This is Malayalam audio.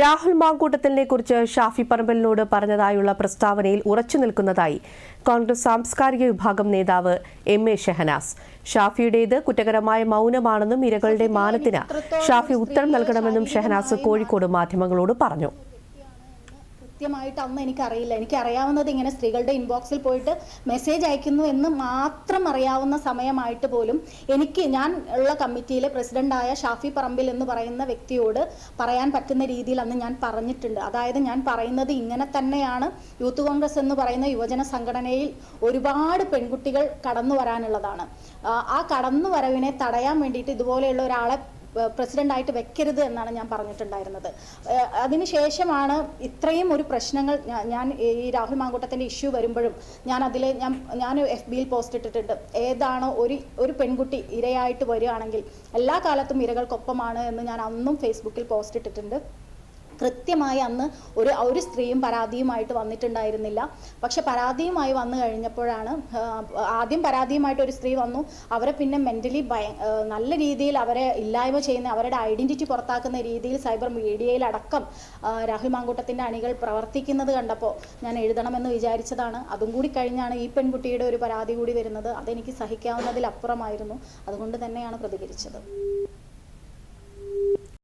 രാഹുൽ മാങ്കൂട്ടത്തിലിനെ കുറിച്ച് ഷാഫി പറമ്പലിനോട് പറഞ്ഞതായുള്ള പ്രസ്താവനയിൽ ഉറച്ചു നിൽക്കുന്നതായി കോൺഗ്രസ് സാംസ്കാരിക വിഭാഗം നേതാവ് എം എ ഷെഹനാസ്. ഷാഫിയുടേത് കുറ്റകരമായ മൗനമാണെന്നും ഇരകളുടെ മാനത്തിന് ഷാഫി ഉത്തരം നൽകണമെന്നും ഷെഹനാസ് കോഴിക്കോട് മാധ്യമങ്ങളോട് പറഞ്ഞു. കൃത്യമായിട്ട് അന്ന് എനിക്കറിയില്ല. എനിക്കറിയാവുന്നത് ഇങ്ങനെ സ്ത്രീകളുടെ ഇൻബോക്സിൽ പോയിട്ട് മെസ്സേജ് അയക്കുന്നു എന്ന് മാത്രം അറിയാവുന്ന സമയമായിട്ട് പോലും എനിക്ക് ഞാൻ ഉള്ള കമ്മിറ്റിയിലെ പ്രസിഡന്റായ ഷാഫി പറമ്പിൽ എന്ന് പറയുന്ന വ്യക്തിയോട് പറയാൻ പറ്റുന്ന രീതിയിൽ അന്ന് ഞാൻ പറഞ്ഞിട്ടുണ്ട്. അതായത് ഞാൻ പറയുന്നത് ഇങ്ങനെ തന്നെയാണ്. യൂത്ത് കോൺഗ്രസ് എന്ന് പറയുന്ന യുവജന സംഘടനയിൽ ഒരുപാട് പെൺകുട്ടികൾ കടന്നു വരാനുള്ളതാണ് ആ, കടന്നു വരവിനെ തടയാൻ വേണ്ടിയിട്ട് ഇതുപോലെയുള്ള ഒരാളെ പ്രസിഡന്റായിട്ട് വെക്കരുത് എന്നാണ് ഞാൻ പറഞ്ഞിട്ടുണ്ടായിരുന്നത്. അതിനുശേഷമാണ് ഇത്രയും ഒരു പ്രശ്നങ്ങൾ ഞാൻ ഈ രാഹുൽ മാങ്കൂട്ടത്തിന്റെ ഇഷ്യൂ വരുമ്പോഴും ഞാൻ അതിൽ ഞാൻ ഞാൻ എഫ് ബിയിൽ പോസ്റ്റ് ഇട്ടിട്ടുണ്ട്. ഏതാണോ ഒരു ഒരു പെൺകുട്ടി ഇരയായിട്ട് വരികയാണെങ്കിൽ എല്ലാ കാലത്തും ഇരകൾക്കൊപ്പമാണ് എന്ന് ഞാൻ അന്നും ഫേസ്ബുക്കിൽ പോസ്റ്റ് ഇട്ടിട്ടുണ്ട്. കൃത്യമായി അന്ന് ഒരു ഒരു സ്ത്രീയും പരാതിയുമായിട്ട് വന്നിട്ടുണ്ടായിരുന്നില്ല. പക്ഷെ പരാതിയുമായി വന്നു കഴിഞ്ഞപ്പോഴാണ് ആദ്യം പരാതിയുമായിട്ട് ഒരു സ്ത്രീ വന്നു. അവരെ പിന്നെ മെന്റലി ഭയ നല്ല രീതിയിൽ അവരെ ഇല്ലായ്മ ചെയ്യുന്ന അവരുടെ ഐഡന്റിറ്റി പുറത്താക്കുന്ന രീതിയിൽ സൈബർ മീഡിയയിലടക്കം രാഹുൽ മാങ്കൂട്ടത്തിന്റെ അണികൾ പ്രവർത്തിക്കുന്നത് കണ്ടപ്പോൾ ഞാൻ എഴുതണമെന്ന് വിചാരിച്ചതാണ്. അതും കൂടി കഴിഞ്ഞാണ് ഈ പെൺകുട്ടിയുടെ ഒരു പരാതി കൂടി വരുന്നത്. അതെനിക്ക് സഹിക്കാവുന്നതിലപ്പുറമായിരുന്നു. അതുകൊണ്ട് തന്നെയാണ് പ്രതികരിച്ചത്.